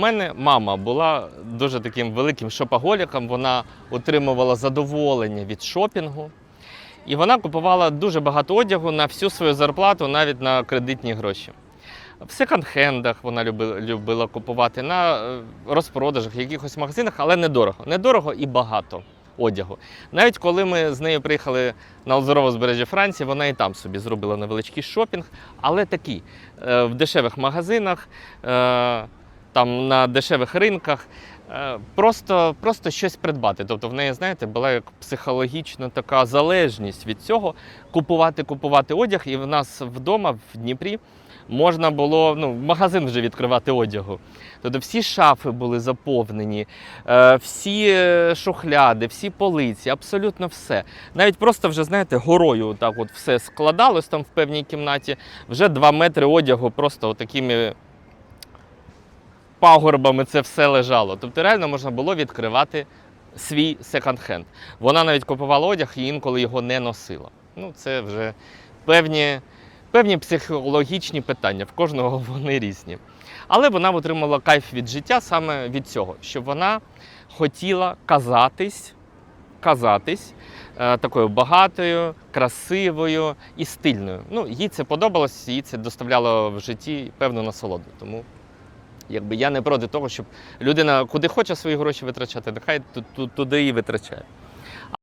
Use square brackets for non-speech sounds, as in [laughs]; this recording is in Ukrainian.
мене мама була дуже таким великим шопоголіком. Вона отримувала задоволення від шопінгу. І вона купувала дуже багато одягу на всю свою зарплату, навіть на кредитні гроші. В секонд-хендах вона любила, любила купувати, на е, розпродажах, в якихось магазинах, але недорого. Недорого і багато одягу. Навіть коли ми з нею приїхали на Озерове узбережжя Франції, вона і там собі зробила невеличкий шопінг, але такий е, в дешевих магазинах, е, там на дешевих ринках. е, Просто, просто щось придбати. Тобто в неї, знаєте, була як психологічна така залежність від цього купувати, купувати одяг. І в нас вдома в Дніпрі можна було ну, магазин вже відкривати одягу. Тобто всі шафи були заповнені, е, всі е, шухляди, всі полиці, абсолютно все. Навіть просто вже, знаєте, горою так от все складалось там в певній кімнаті. Вже два метри одягу просто такими пагорбами це все лежало. Тобто реально можна було відкривати свій секонд-хенд. Вона навіть купувала одяг і інколи його не носила. Ну, це вже певні, певні психологічні питання, в кожного [laughs] вони різні. Але вона отримала кайф від життя саме від цього, що вона хотіла казатись, казатись е, такою багатою, красивою і стильною. Ну, їй це подобалось, їй це доставляло в житті певну насолоду. Тому якби я не проти того, щоб людина куди хоче свої гроші витрачати, нехай ту- ту- туди і витрачає.